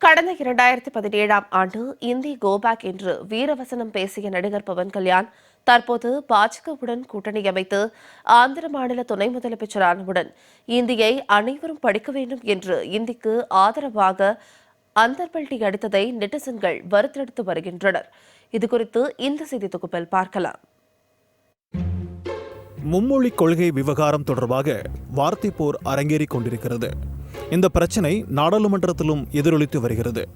கடந்த இரண்டாயிரத்தி பதினேழாம் ஆண்டு இந்தி கோபேக் என்று வீரவசனம் பேசிய நடிகர் பவன் கல்யாண் தற்போது பாஜகவுடன் கூட்டணி அமைத்து ஆந்திர மாநில துணை முதலமைச்சரானவுடன் இந்தியை அனைவரும் படிக்க வேண்டும் என்று இந்திக்கு ஆதரவாக அந்தர்பல்டி அடித்ததை நெட்டிசன்கள் வருத்தெடுத்து வருகின்றனர். இதுகுறித்து இந்த செய்தி தொகுப்பில் பார்க்கலாம். மும்மொழி கொள்கை விவகாரம் தொடர்பாக வார்த்தை போர் அரங்கேறிக் கொண்டிருக்கிறது. இந்த பிரச்சனை நாடாளுமன்றத்திலும் எதிரொலித்து வருகிறது.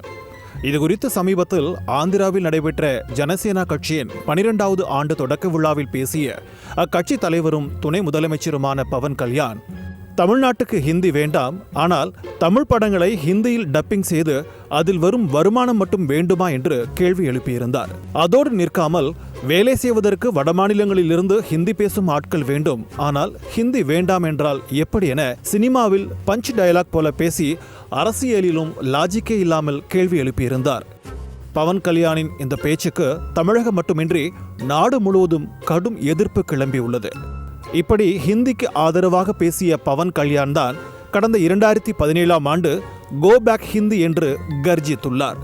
இதுகுறித்து சமீபத்தில் ஆந்திராவில் நடைபெற்ற ஜனசேனா கட்சியின் பனிரெண்டாவது ஆண்டு தொடக்க விழாவில் பேசிய அக்கட்சி தலைவரும் துணை முதலமைச்சருமான பவன் கல்யாண் தமிழ்நாட்டுக்கு ஹிந்தி வேண்டாம் ஆனால் தமிழ் படங்களை ஹிந்தியில் டப்பிங் செய்து அதில் வரும் வருமானம் மட்டும் வேண்டுமா என்று கேள்வி எழுப்பியிருந்தார். அதோடு நிற்காமல் வேலை செய்வதற்கு வடமாநிலங்களிலிருந்து ஹிந்தி பேசும் ஆட்கள் வேண்டும் ஆனால் ஹிந்தி வேண்டாம் என்றால் எப்படி என சினிமாவில் பஞ்ச் டயலாக் போல பேசி அரசியலிலும் லாஜிக்கே இல்லாமல் கேள்வி எழுப்பியிருந்தார். பவன் கல்யாணின் இந்த பேச்சுக்கு தமிழகம் மட்டுமின்றி நாடு முழுவதும் கடும் எதிர்ப்பு கிளம்பியுள்ளது. இப்படி ஹிந்திக்கு ஆதரவாக பேசிய பவன் கல்யாண் தான் கடந்த இரண்டாயிரத்தி பதினேழாம் ஆண்டு கோ பேக் ஹிந்தி என்று கர்ஜித்துள்ளார்.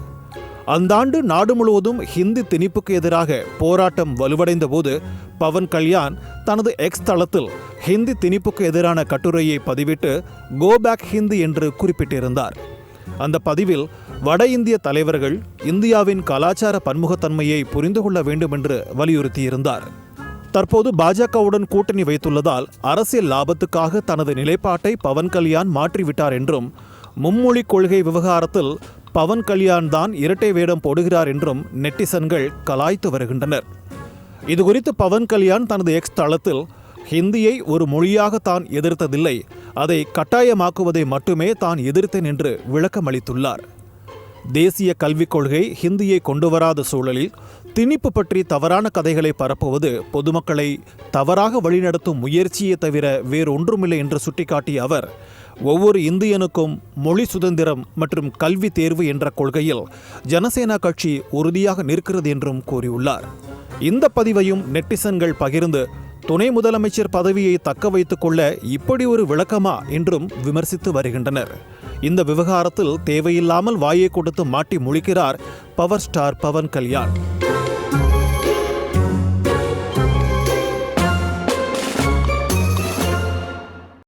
அந்த ஆண்டு நாடு முழுவதும் ஹிந்தி திணிப்புக்கு எதிராக போராட்டம் வலுவடைந்த போது பவன் கல்யாண் தனது எக்ஸ் தளத்தில் ஹிந்தி திணிப்புக்கு எதிரான கட்டுரையை பதிவிட்டு கோ பேக் ஹிந்தி என்று குறிப்பிட்டிருந்தார். அந்த பதிவில் வட இந்திய தலைவர்கள் இந்தியாவின் கலாச்சார பன்முகத்தன்மையை புரிந்து கொள்ள வேண்டும் என்று வலியுறுத்தியிருந்தார். தற்போது பாஜகவுடன் கூட்டணி வைத்துள்ளதால் அரசியல் லாபத்துக்காக தனது நிலைப்பாட்டை பவன் கல்யாண் மாற்றிவிட்டார் என்றும் மும்மொழி கொள்கை விவகாரத்தில் பவன் கல்யாண் தான் இரட்டை வேடம் போடுகிறார் என்றும் நெட்டிசன்கள் கலாய்த்து வருகின்றனர். இதுகுறித்து பவன் கல்யாண் தனது எக்ஸ் தளத்தில் ஹிந்தியை ஒரு மொழியாக தான் எதிர்த்ததில்லை அதை கட்டாயமாக்குவதை மட்டுமே தான் எதிர்த்தேன் என்று விளக்கமளித்துள்ளார். தேசிய கல்விக் கொள்கை ஹிந்தியை கொண்டு வராத சூழலில் திணிப்பு பற்றி தவறான கதைகளை பரப்புவது பொதுமக்களை தவறாக வழிநடத்தும் முயற்சியே தவிர வேறொன்றுமில்லை என்று சுட்டிக்காட்டிய அவர் ஒவ்வொரு இந்தியனுக்கும் மொழி சுதந்திரம் மற்றும் கல்வி தேர்வு என்ற கொள்கையில் ஜனசேனா கட்சி உறுதியாக நிற்கிறது என்றும் கூறியுள்ளார். இந்த பதிவையும் நெட்டிசன்கள் பகிர்ந்து துணை முதலமைச்சர் பதவியை தக்க வைத்துக் கொள்ள இப்படி ஒரு விளக்கமா என்றும் விமர்சித்து வருகின்றனர். இந்த விவகாரத்தில் தேவையில்லாமல் வாயை கொடுத்து மாட்டி முழிக்கிறார் பவர் ஸ்டார் பவன் கல்யாண்.